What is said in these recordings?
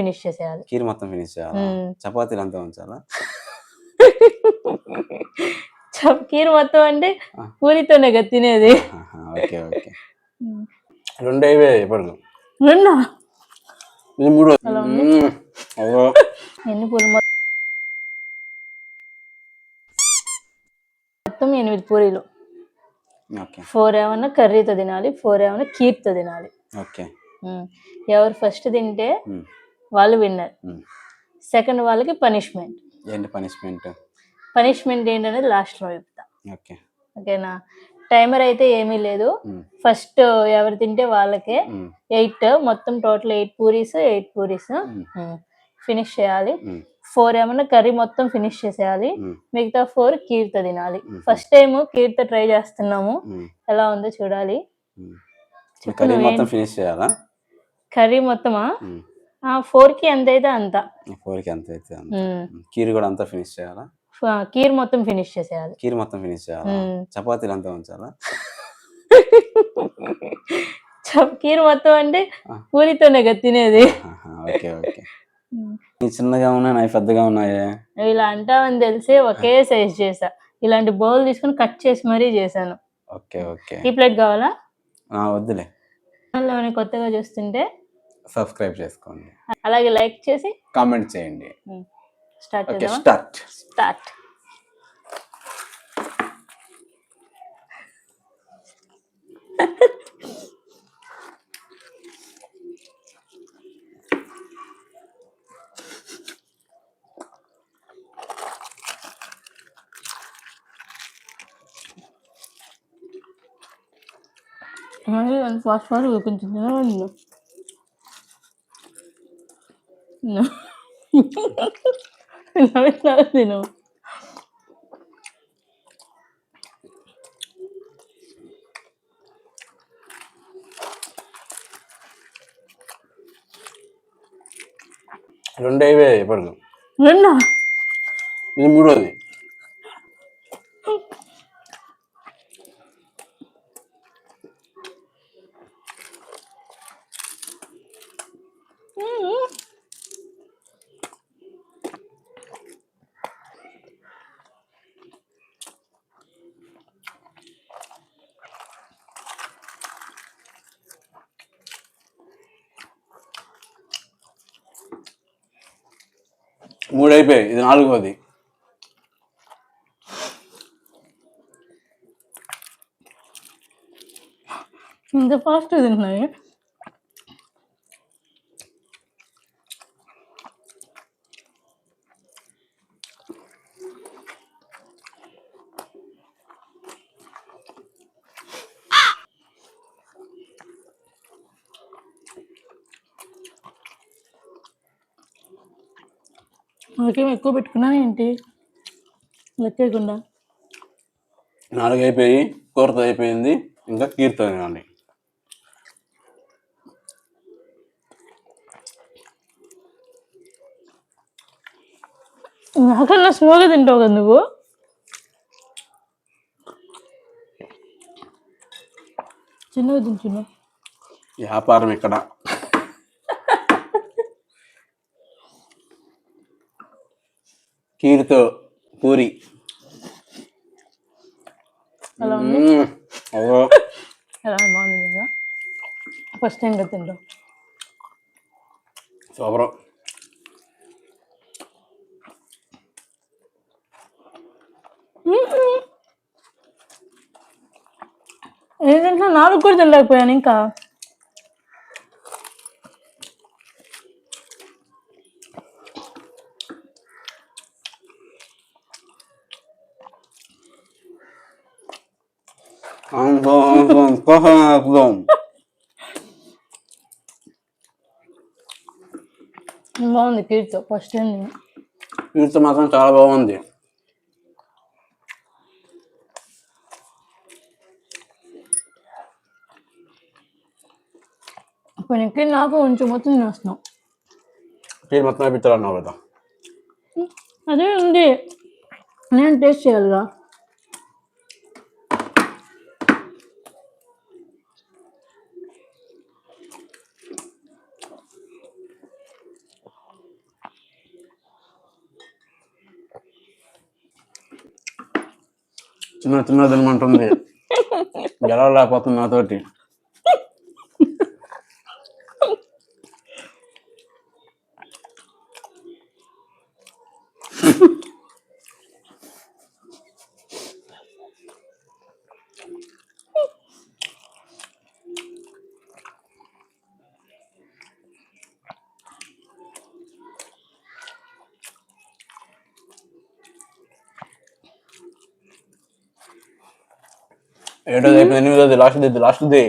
Finish చేసేయాలి. కీర్ మొత్తం finish చేయాలా. చపాతీలు అంతా ఉంచాలా? కీర్ మొత్తం అంటే. పూరితోనే కదా తినేది. Okay okay. రెండు అయివే ఇప్పుడు రెండా? ఇది మూడు. ఎన్ని పూలు మొత్తం ఎనిమిది పూరీలు. ఓకే. ఫోర్ ఏమన్నా కర్రీతో తినాలి ఫోర్ ఏమన్నా కీర్తో తినాలి. ఓకే. ఎవరు ఫస్ట్ తింటే. వాళ్ళు విన్నర్. సెకండ్ వాళ్ళకి పనిష్మెంట్ ఏంటి పనిష్మెంట్ పనిష్మెంట్ ఏంటనేది లాస్ట్లో చెప్తా. ఓకే ఓకేనా టైమర్ అయితే ఏమీ లేదు. ఫస్ట్ ఎవరు తింటే వాళ్ళకే. ఎయిట్ మొత్తం total eight puris eight puris. Finish చేయాలి. ఫోర్ ఏమన్నా కర్రీ మొత్తం ఫినిష్ చేసేయాలి. మిగతా ఫోర్ కీర్తో తినాలి. ఫస్ట్ టైం కీర్తో ట్రై చేస్తున్నాము. ఎలా ఉందో చూడాలి. కర్రీ మొత్తం ఫినిష్ చేయాలా? కర్రీ మొత్తమా? ఫోర్కి ఎంత అయితే అంత. ఫోర్కి ఎంత అయితే అంత. కీర్ కూడా అంతా ఫినిష్ చేయాలా? కీర్ మొత్తం ఫినిష్ చేసేయాలి. కీర్ మొత్తం ఫినిష్ చేయాలా. చపాతీలు అంతా ఉంచాలా? కీర్ మొత్తం అంటే. పూరితోనే కదా తినేది. Okay okay. చిన్నగా ఉన్నాయి నావి పెద్దగా ఉన్నాయే? ఇలా అంటావని తెలిసి ఒకే సైజ్ చేసా. ఇలాంటి బౌల్ తీసుకొని కట్ చేసి మరీ చేశాను. Okay okay. ఈ ప్లేట్ కావాలా? వద్దులే. కొత్తగా చూస్తుంటే సబ్స్క్రైబ్ చేసుకోండి. అలాగే లైక్ చేసి కామెంట్ చేయండి. Start start. Start. Fast fast కొంచెం తినవండి తిను రెండు అయివే ఇప్పుడు రెండా ఇది మూడోది మూడు అయిపోయాయి ఇది నాలుగవది ఇంత ఫాస్ట్ తింటున్నాయి. నాకేం ఎక్కువ పెట్టుకున్నావు ఏంటి? లెక్కకుండా నాలుగు అయిపోయి కూరతో అయిపోయింది ఇంకా కీర్తో తినాలి నాకన్నా స్లోగా తింటావు కదా నువ్వు? చిన్నగా చిన్న వ్యాపారం ఇక్కడ. కీర్తో పూరి బాగుంది ఫస్ట్ టైం కదా తింటావు సూపర్. ఏంటంటే నాలుగు కూడా తినలేకపోయాను ఇంకా. బాగుంది కీర్తో ఫస్ట్ టైం కీర్తో మాత్రం చాలా బాగుంది ఇప్పుడు ఎక్కి నాకు కొంచెం మొత్తం తినేస్తున్నాం కీర్ మొత్తం కదా అదే ఉంది నేను టేస్ట్ చేయాలిగా చిన్న చిన్న తినమంటుంది గెలవలేకపోతుంది నాతోటి. ఏడోది అయిపోయింది ఎనిమిదోది last the last the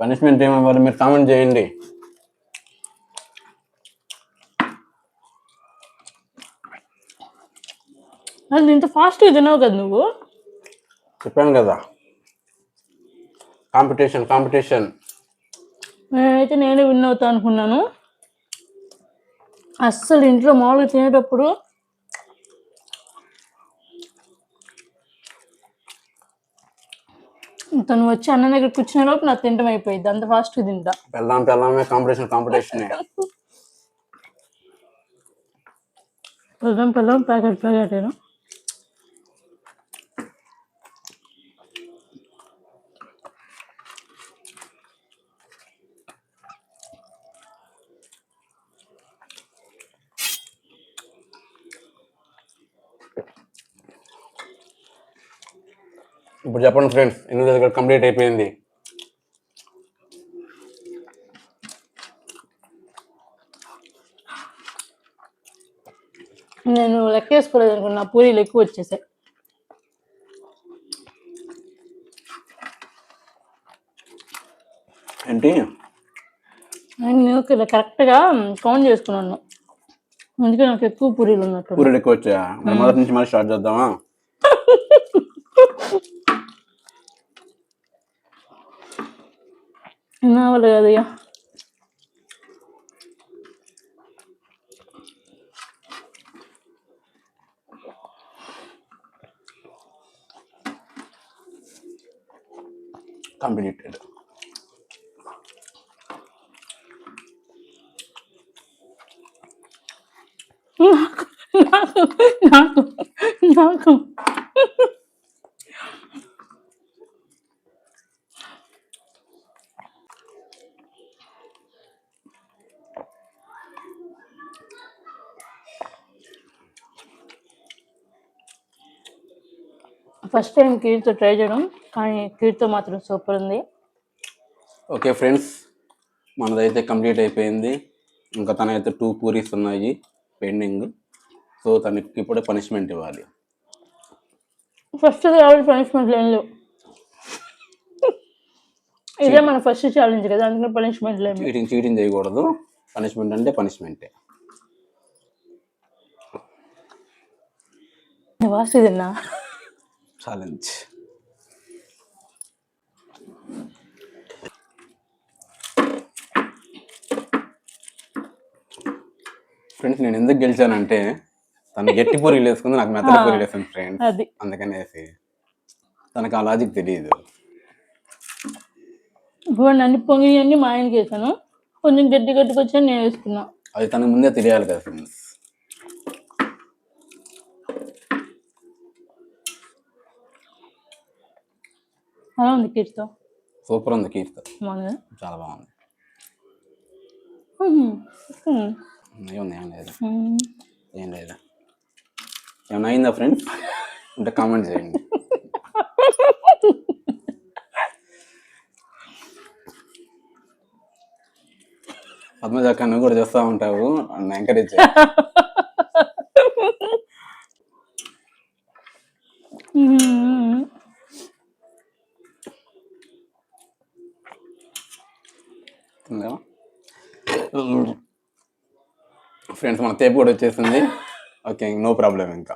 punishment ఏమవ్వాలి మీరు కామెంట్ చేయండి. అది ఇంత ఫాస్ట్గా తినవు కదా నువ్వు? చెప్పాను కదా. కాంపిటీషన్ కాంపిటీషన్ నేనైతే నేనే విన్ అవుతా అనుకున్నాను. అస్సలు ఇంట్లో మామూలుగా తినేటప్పుడు తను వచ్చి అన్న దగ్గర కూర్చునే లోపు నాకు తింటం అయిపోయింది. అంత ఫాస్ట్గా తింటా. పెళ్ళాం పెళ్ళామే కాంపిటీషన్ కాంపిటీషన్ పిల్లం పిల్లం ప్యాకెట్ ప్యాకెట్ ఇప్పుడు చెప్పండి ఫ్రెండ్స్ ఎనిమిది దగ్గర కంప్లీట్ అయిపోయింది. నేను లెక్కేసుకోలేదు అనుకున్నా పూరీలు ఎక్కువ వచ్చేసాయి. ఏంటి? నేను కరెక్ట్గా కౌంట్ చేసుకున్నాను. అందుకే నాకు ఎక్కువ పూరీలు ఉన్నట్టు పూరీలు ఎక్కువ వచ్చా మరి మొదటి నుంచి మళ్ళీ స్టార్ట్ చేద్దామా? నావలు కదయ్యా కంప్లీటెడ్ నాకు నాకు నాకు ఫస్ట్ టైం కీర్తో ట్రై చేయడం కానీ కీర్తో మాత్రం సూపర్ ఉంది. ఓకే ఫ్రెండ్స్ మనదైతే కంప్లీట్ అయిపోయింది. ఇంకా తనైతే టూ పూరీస్ ఉన్నాయి పెండింగ్. సో తనకి ఇప్పుడే పనిష్మెంట్ ఇవ్వాలి. ఫస్ట్ కాబట్టి పనిష్మెంట్లు ఏం లేవు. ఇదే మన ఫస్ట్ ఛాలెంజ్ కదా అందుకని పనిష్మెంట్లు ఏం లేవు చీటింగ్ చీటింగ్ చేయకూడదు. పనిష్మెంట్ అంటే పనిష్మెంటే వాసి తిన్నా? ఛాలెంజ్. ఫ్రెండ్స్ నేను ఎందుకు గెలిచానంటే తను గట్టి పూరీలు వేసుకుంది నాకు మెత్తడి పూరీలు వేసాను ఫ్రెండ్స్ అది. అందుకనేసి తనకు ఆ లాజిక్ తెలియదు ఇప్పుడు అన్ని పొంగి అన్ని మా ఆయనకి వేసాను. కొంచెం గట్టి గట్టికి వచ్చా నేను వేసుకున్నా. అది తనకు ముందే తెలియాలి కదా ఫ్రెండ్స్ అలా ఉంది కీర్తో సూపర్ ఉంది కీర్తి బాగుంది చాలా బాగుంది. ఉహుం. ఏముంది ఏం లేదు ఉహుం. ఏం లేదు ఏమైనా అయిందా ఫ్రెండ్స్ అంటే కామెంట్ చేయండి పద్మజాక నువ్వు కూడా చేస్తూ ఉంటావు నన్ను ఎంకరేజ్ ఉహుం. ఫ్రెండ్స్ మన తేపు కూడా వచ్చేసింది. ఓకే నో ప్రాబ్లం ఇంకా.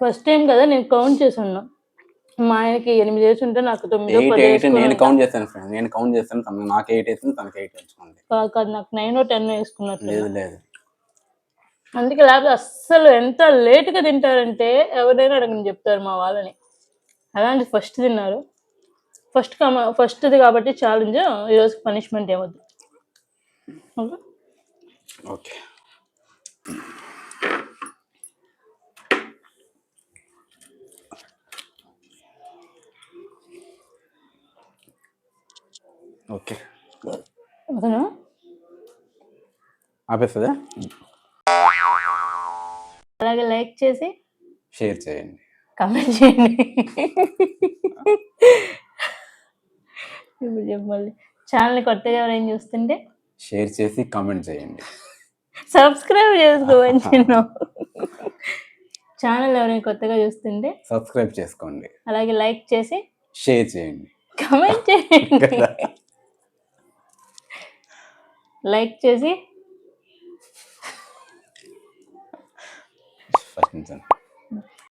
ఫస్ట్ టైం కదా నేను కౌంట్ చేసాను మా ఆయనకి ఎనిమిది వేసి ఉంటే నాకు తొమ్మిదో ఎయిట్ ఎయిట్ నేను. కౌంట్ చేశాను ఫ్రెండ్ నేను కౌంట్ చేస్తాను తను నాకు ఎయిట్ వేసింది తనకి ఎయిట్ వేసుకోండి. కాదు కాదు నాకు నైన్ టెన్ వేసుకున్నట్టు. లేదు లేదు. అందుకే లేకపోతే అస్సలు ఎంత లేట్గా తింటారంటే ఎవరైనా అడగని చెప్తారు మా వాళ్ళని. అలాంటి ఫస్ట్ తిన్నారు. ఫస్ట్ ఫస్ట్ది కాబట్టి ఛాలెంజ్ ఈరోజు పనిష్మెంట్ ఏమొద్దు. ఓకే ఓకే ఓకేనా ఆపేస్తుందా అలాగే లైక్ చేసి షేర్ చేయండి. కామెంట్ చేయండి. ఇప్పుడు చెప్పాలి ఛానల్ కొత్తగా ఎవరైనా చూస్తుంటే షేర్ చేసి కామెంట్ చేయండి. సబ్స్క్రైబ్ చేసుకోమని చిన్న ఛానల్ ఎవరైనా కొత్తగా చూస్తుంటే సబ్స్క్రైబ్ చేసుకోండి. అలాగే లైక్ చేసి షేర్ చేయండి. కమెంట్ చేయండి. లైక్ చేసి ఫస్ట్ నుంచి